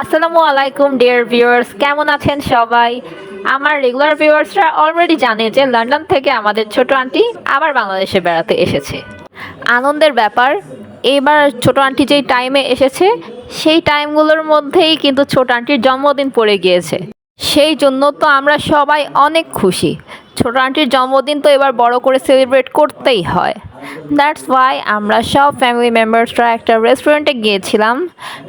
আসসালামু আলাইকুম dear viewers কেমন আছেন সবাই? আমার রেগুলার ভিউয়ার্সরা অলরেডি জানে যে লন্ডন থেকে আমাদের ছোট আন্টি আবার বাংলাদেশে বেড়াতে এসেছে। আনন্দের ব্যাপার এইবার ছোট আন্টি যেই টাইমে এসেছে, সেই টাইমগুলোর মধ্যেই কিন্তু ছোট আন্টির জন্মদিন পড়ে গিয়েছে। সেই জন্য তো আমরা সবাই অনেক খুশি। ছোট আন্টির জন্মদিন তো এবার বড় করে সেলিব্রেট করতেই হয়। দ্যাটস ওয়াই আমরা সব ফ্যামিলি মেম্বার্সরা একটা রেস্টুরেন্টে গিয়েছিলাম।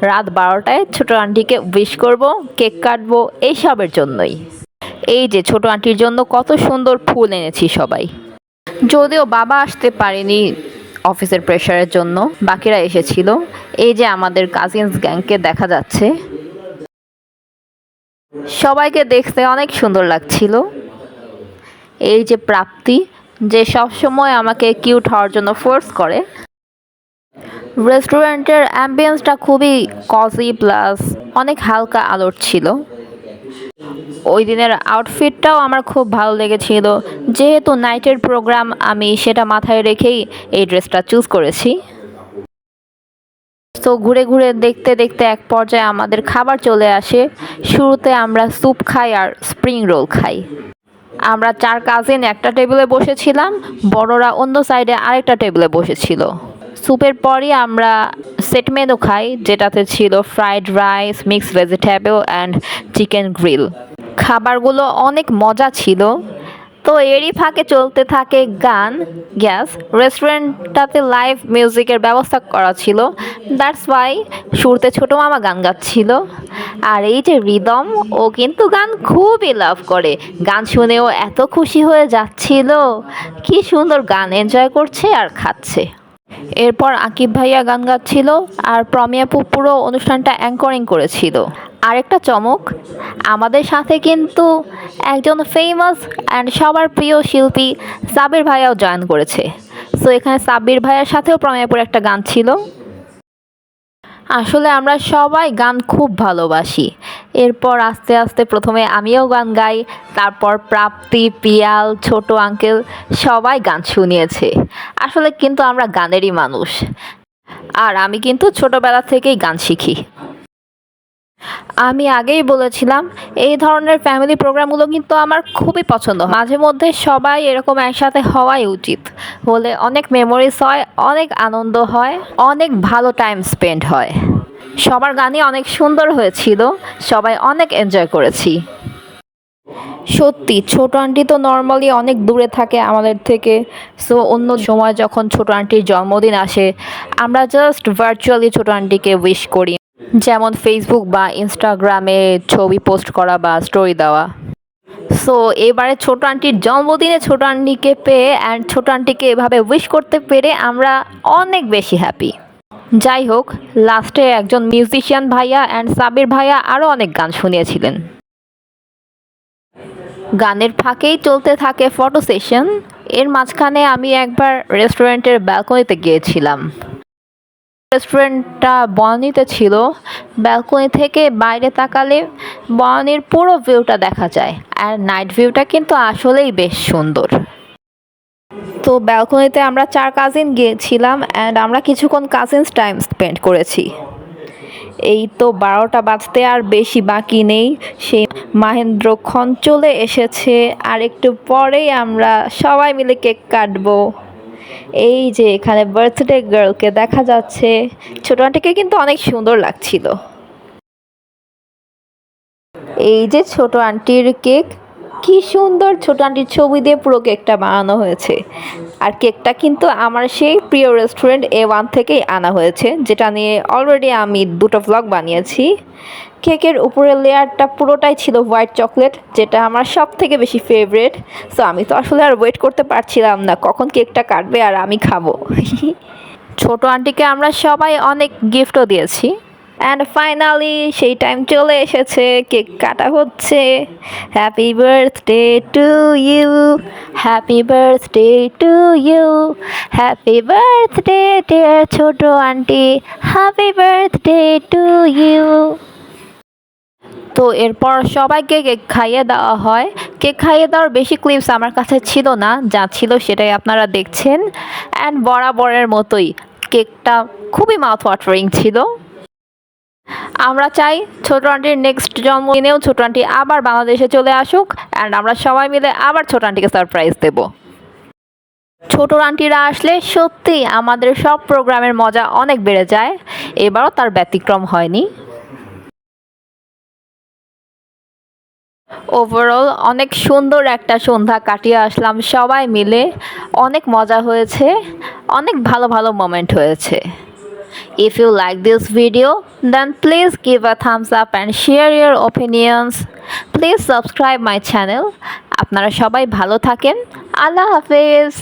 রাত বারোটায় ছোটো আন্টিকে উইশ করব কেক কাটবো এইসবের জন্যই। এই যে ছোট আন্টির জন্য কত সুন্দর ফুল এনেছি সবাই। যদিও বাবা আসতে পারেনি অফিসের প্রেশারের জন্য, বাকিরা এসেছিল। এই যে আমাদের কাজিনস গ্যাংকে দেখা যাচ্ছে। সবাইকে দেখতে অনেক সুন্দর লাগছিল। এই যে প্রাপ্তি যে সব সময় আমাকে কিউট হওয়ার জন্য ফোর্স করে। রেস্টুরেন্টের অ্যাম্বিয়েন্সটা খুবই কজি প্লাস অনেক হালকা আলোর ছিল। ওই দিনের আউটফিটটাও আমার খুব ভালো লেগেছিল। যেহেতু নাইটের প্রোগ্রাম আমি সেটা মাথায় রেখেই এই ড্রেসটা চুজ করেছি। তো ঘুরে ঘুরে দেখতে দেখতে এক পর্যায়ে আমাদের খাবার চলে আসে। শুরুতে আমরা স্যুপ খাই আর স্প্রিং রোল খাই। আমরা চার কাজিন একটা টেবিলে বসেছিলাম, বড়রা অন্য সাইডে আরেকটা টেবিলে বসেছিল। স্যুপের পরই আমরা সেট মেনু খাই, যেটাতে ছিল fried rice mixed vegetable and chicken grill খাবারগুলো অনেক মজা ছিল তো এরই ফাঁকে চলতে থাকে গান, গ্যাস, রেস্টুরেন্টটাতে লাইভ মিউজিকের ব্যবস্থা করা ছিল। দ্যাটস ওয়াই সুরতে ছোটো মামা গান গাচ্ছিল। আর এই যে রিদম, ও কিন্তু গান খুবই লাভ করে। গান শুনেও এত খুশি হয়ে যাচ্ছিল। কি সুন্দর গান এনজয় করছে আর খাচ্ছে। এরপর আকিব ভাইয়া গান গাচ্ছিল আর প্রমিয়াপু পুরো অনুষ্ঠানটা অ্যাঙ্করিং করেছিল। আরেকটা চমক, আমাদের সাথে কিন্তু একজন ফেমাস অ্যান্ড সবার প্রিয় শিল্পী সাবির ভাইয়াও জয়েন করেছে। সো এখানে সাবির ভাইয়ার সাথেও প্রমিয়াপুর একটা গান ছিল। আসলে আমরা সবাই গান খুব ভালোবাসি। এরপর আস্তে আস্তে প্রথমে আমিও গান গাই, তারপর প্রাপ্তি, পিয়াল, ছোট আঙ্কেল সবাই গান শুনিয়েছে। আসলে কিন্তু আমরা গানেরই মানুষ। আর আমি কিন্তু ছোটবেলা থেকেই গান শিখি। আমি আগেই বলেছিলাম, এই ধরনের ফ্যামিলি প্রোগ্রামগুলো কিন্তু আমার খুবই পছন্দ মাঝে মধ্যে সবাই এরকম একসাথে হওয়াই উচিত। হলে অনেক মেমোরিজ হয়, অনেক আনন্দ হয়, অনেক ভালো টাইম স্পেন্ড হয়। সবার গানই অনেক সুন্দর হয়েছিল, সবাই অনেক এনজয় করেছি। সত্যি, ছোট আন্টি তো নর্মালি অনেক দূরে থাকে আমাদের থেকে সো অন্য সময় যখন ছোট আন্টির জন্মদিন আসে, আমরা জাস্ট ভার্চুয়ালি ছোট আন্টিকে উইশ করি। যেমন ফেসবুক বা ইনস্টাগ্রামে ছবি পোস্ট করা বা স্টোরি দেওয়া। সো এবারে ছোট আন্টির জন্মদিনে ছোট আন্টিকে পেয়ে অ্যান্ড ছোট আন্টিকে এভাবে উইশ করতে পেরে আমরা অনেক বেশি হ্যাপি যাই হোক লাস্টে একজন মিউজিশিয়ান ভাইয়া অ্যান্ড সাবির ভাইয়া আরও অনেক গান শুনিয়েছিলেন। গানের ফাঁকেই চলতে থাকে ফটো সেশন এর মাঝখানে আমি একবার রেস্টুরেন্টের ব্যালকনিতে গিয়েছিলাম। রেস্টুরেন্টটা বনানীতে ছিল। ব্যালকনি থেকে বাইরে তাকালে বনানীর পুরো ভিউটা দেখা যায়। আর নাইট ভিউটা কিন্তু আসলেই বেশ সুন্দর। তো ব্যালকনিতে আমরা চার কাজিন গিয়েছিলাম অ্যান্ড আমরা কিছুক্ষণ কাজিনস টাইম স্পেন্ড করেছি। এই তো বারোটা বাজতে আর বেশি বাকি নেই। সেই মাহেন্দ্রক্ষণ চলে এসেছে। আর একটু পরেই আমরা সবাই মিলে কেক কাটবো। এই যে এখানে বার্থডে গার্লকে দেখা যাচ্ছে। ছোট আন্টিকে কিন্তু অনেক সুন্দর লাগছিল। এই যে ছোট আন্টির কেক কি সুন্দর ছোট আন্টির ছবি দিয়ে পুরো কেকটা বানানো হয়েছে। আর কেকটা কিন্তু আমার সেই প্রিয় রেস্টুরেন্ট এ ওয়ান থেকেই আনা হয়েছে, যেটা নিয়ে অলরেডি আমি দুটো ব্লগ বানিয়েছি। কেকের উপরের লেয়ারটা পুরোটাই ছিল হোয়াইট চকলেট যেটা আমার সব থেকে বেশি ফেভারেট সো আমি তো আসলে আর ওয়েট করতে পারছিলাম না, কখন কেকটা কাটবে আর আমি খাব। ছোট আন্টিকে আমরা সবাই অনেক গিফটও দিয়েছি। অ্যান্ড ফাইনালি সেই টাইম চলে এসেছে, কেক কাটা হচ্ছে। Happy birthday to you happy birthday to you happy birthday dear ছোট aunty happy birthday to you তো এরপর সবাইকে কেক খাইয়ে দেওয়া হয়। কেক খাইয়ে দেওয়ার বেশি ক্লিপস আমার কাছে ছিল না, যা ছিল সেটাই আপনারা দেখছেন। অ্যান্ড বরাবরের মতোই, কেকটা খুবই মাউথ ওয়াটারিং ছিল। আমরা চাই ছোট আন্টির নেক্সট জন্মদিনেও ছোট আন্টি আবার বাংলাদেশে চলে আসুক অ্যান্ড আমরা সবাই মিলে আবার ছোট আন্টিকে সারপ্রাইজ দেব। ছোট আন্টিরা আসলে সত্যি আমাদের সব প্রোগ্রামের মজা অনেক বেড়ে যায়, এবারও তার ব্যতিক্রম হয়নি। ওভারঅল অনেক সুন্দর একটা সন্ধ্যা কাটিয়ে আসলাম সবাই মিলে, অনেক মজা হয়েছে, অনেক ভালো ভালো মোমেন্ট হয়েছে। If you like this video, then please give a thumbs up and share your opinions. Please subscribe my channel. আপনারা সবাই ভালো থাকেন আল্লাহ হাফেজ